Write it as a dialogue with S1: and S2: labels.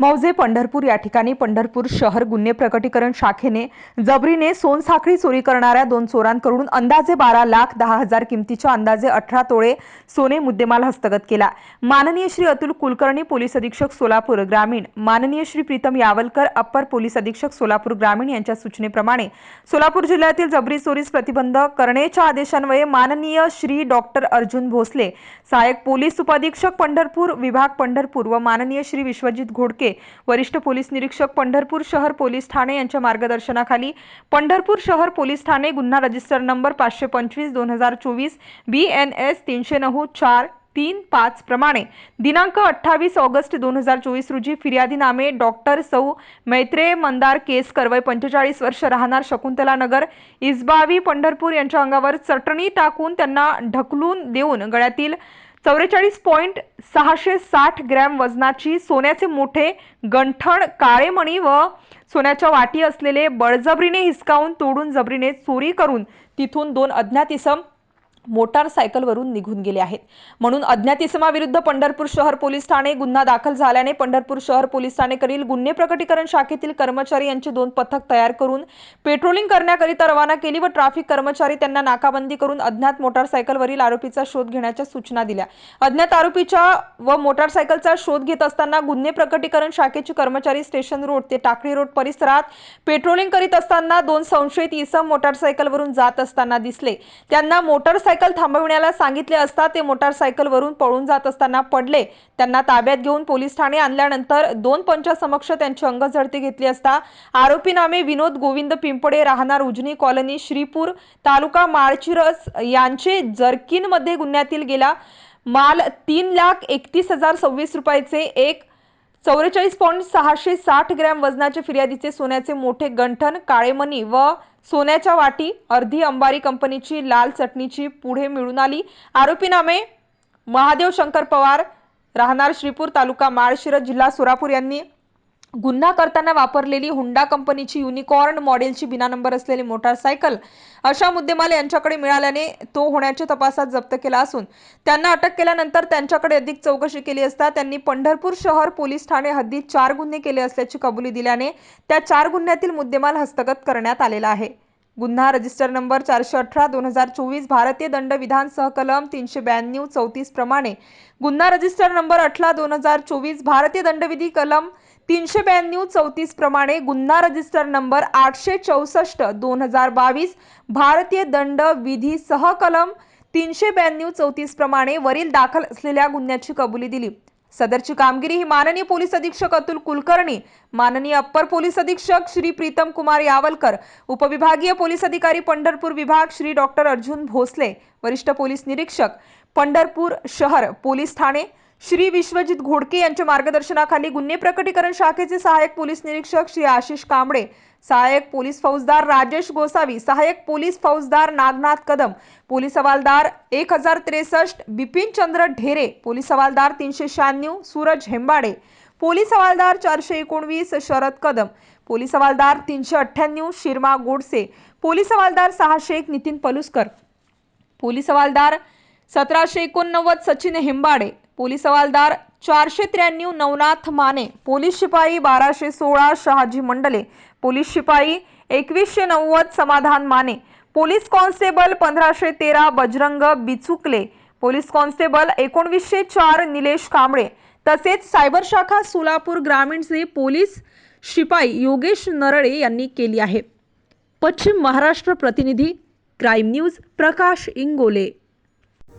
S1: मौजे पंढरपूर या ठिकाणी पंढरपूर शहर गुन्हे प्रकटीकरण शाखेने जबरीने सोनसाखळी चोरी करणाऱ्या दोन चोरांकडून अंदाजे बारा लाख दहा हजार किमतीच्या अंदाजे अठरा तोळे सोने मुद्देमाल हस्तगत केला. माननीय श्री अतुल कुलकर्णी पोलीस अधीक्षक सोलापूर ग्रामीण. माननीय श्री प्रीतम यावलकर अप्पर पोलीस अधीक्षक सोलापूर ग्रामीण यांच्या सूचनेप्रमाणे सोलापूर जिल्ह्यातील जबरी चोरीस प्रतिबंध करण्याच्या आदेशान्वये माननीय श्री डॉक्टर अर्जुन भोसले सहाय्यक पोलीस उपाधीक्षक पंढरपूर विभाग पंढरपूर व माननीय श्री विश्वजित घोडके वरिष्ठ पोलीस निरीक्षक पंढरपूर शहर पोलीस ठाणे यांच्या मार्गदर्शनाखाली पंढरपूर शहर पोलीस ठाणे गुन्हा रजिस्टर नंबर पाचशे पंचवीस दोन हजार चोवीस बी एन एस तीनशे नऊ चार तीन पाच प्रमाणे. दिनांक अठ्ठावीस ऑगस्ट दोन हजार चोवीस रोजी फिर्यादीनामे डॉक्टर सौ मैत्रे मंदार केसकर वय पंचेचाळीस वर्ष राहणार शकुंतला नगर इस्बावी पंढरपूर यांच्या अंगावर चटणी टाकून त्यांना ढकलून देऊन गळ्यातील चौवेचाळीस पॉईंट सहाशे साठ ग्रॅम वजनाची सोन्याचे मोठे गंठण काळेमणी व सोन्याच्या वाटी असलेले बळजबरीने हिसकावून तोडून जबरीने चोरी करून तिथून दोन अज्ञात इसम मोटारसायकलवरून निघून गेले आहेत. म्हणून अज्ञात इसमाविरुद्ध पंढरपूर शहर पोलीस ठाणे गुन्हा दाखल झाल्याने पंढरपूर शहर पोलीस ठाणेकडील गुन्हे प्रकटीकरण शाखेतील कर्मचारी यांचे दोन पथक तयार करून पेट्रोलिंग करण्याकरिता रवाना केली व ट्रॅफिक कर्मचारी त्यांना नाकाबंदी करून अज्ञात मोटारसायकलवरील आरोपीचा शोध घेण्याच्या सूचना दिल्या. अज्ञात आरोपीच्या व मोटारसायकलचा शोध घेत असताना गुन्हे प्रकटीकरण शाखेचे कर्मचारी स्टेशन रोड ते टाकळी रोड परिसरात पेट्रोलिंग करीत असताना दोन संशयित इसम मोटारसायकलवरून जात असताना दिसले. त्यांना मोटारसायकल थांबविण्याला सांगितले असता ते मोटारसायकलवरून पळून जात असताना पडले. त्यांना ताब्यात घेऊन पोलीस ठाणे आणल्यानंतर दोन पंचासमक्ष त्यांची अंगझडती घेतली असता आरोपी नामे विनोद गोविंद पिंपडे राहणार उजनी कॉलनी श्रीपूर तालुका माळचिरस यांचे जर्किनमध्ये गुन्ह्यातील गेला माल तीन लाख एकतीस हजार सव्वीस रुपयाचे एक चौवेचाळीस पॉईंट सहाशे साठ ग्रॅम वजनाचे फिर्यादीचे सोन्याचे मोठे गंठन काळेमणी व सोन्याच्या वाटी अर्धी अंबारी कंपनीची लाल चटणीची पुढे मिळून आली. आरोपी नामे महादेव शंकर पवार राहणार श्रीपूर तालुका माळशिरस जिल्हा सोलापूर यांनी गुन्हा करताना वापरलेली हुंडा कंपनीची युनिकॉर्न मॉडेलची बिना नंबर असलेली मोटारसायकल अशा मुद्देमाल यांच्याकडे मिळाल्याने तो होण्याच्या तपासात जप्त केला असून त्यांना अटक केल्यानंतर त्यांच्याकडे अधिक चौकशी केली असता त्यांनी पंढरपूर शहर पोलीस ठाणे हद्दीत चार गुन्हे केले असल्याची कबुली दिल्याने त्या चार गुन्ह्यातील मुद्देमाल हस्तगत करण्यात आलेला आहे. गुन्हा रजिस्टर नंबर चारशे अठरा दोन हजार चोवीस भारतीय दंडविधान सहकलम तीनशे ब्याण्णव चौतीस प्रमाणे गुन्हा रजिस्टर नंबर अठरा दोन हजार चोवीस भारतीय दंडविधी कलम तीनशे ब्याण्णव चौतीस प्रमाणे गुन्हा रजिस्टर नंबर आठशे चौसष्ट दोन हजार बावीस भारतीय दंड विधी सहकलम तीनशे ब्याण्णव चौतीस प्रमाणे वरील दाखल असलेल्या गुन्ह्याची कबुली दिली. सदरची कामगिरी ही माननीय पोलीस अधीक्षक अतुल कुलकर्णी माननीय अप्पर पोलीस अधीक्षक श्री प्रीतम कुमार यावलकर उपविभागीय पोलीस अधिकारी पंढरपूर विभाग श्री डॉक्टर अर्जुन भोसले वरिष्ठ पोलीस निरीक्षक पंढरपूर शहर पोलीस ठाणे श्री विश्वजित घोडके यांच्या मार्गदर्शनाखाली गुन्हे प्रकटीकरण शाखेचे सहाय्यक पोलीस निरीक्षक श्री आशिष कांबळे सहाय्यक पोलीस फौजदार राजेश गोसावी सहाय्यक पोलीस फौजदार नागनाथ कदम पोलीस हवालदार एक हजार त्रेसष्ट बिपिन चंद्र ढेरे पोलीस हवालदार तीनशे शहाण्णव सूरज हेंबाडे पोलीस हवालदार चारशे एकोणवीस शरद कदम पोलीस हवालदार तीनशे अठ्ठ्याण्णव शिरमा गोडसे पोलीस हवालदार सहाशे एक नितीन पलुसकर पोलीस हवालदार सतराशे एकोणनव्वद सचिन हेंबाडे पोलीस हवालदार चारशे त्र्याण्णव नवनाथ माने पोलीस शिपाई बाराशे सोळा शहाजी मंडले पोलीस शिपाई एकवीसशे नव्वद समाधान माने पोलीस कॉन्स्टेबल पंधराशे तेरा बजरंग बिचुकले पोलीस कॉन्स्टेबल एकोणवीसशे चार निलेश कांबळे तसेच सायबर शाखा सोलापूर ग्रामीणचे पोलीस शिपाई योगेश नरळे यांनी केली आहे. पश्चिम महाराष्ट्र प्रतिनिधी क्राईम न्यूज प्रकाश इंगोले.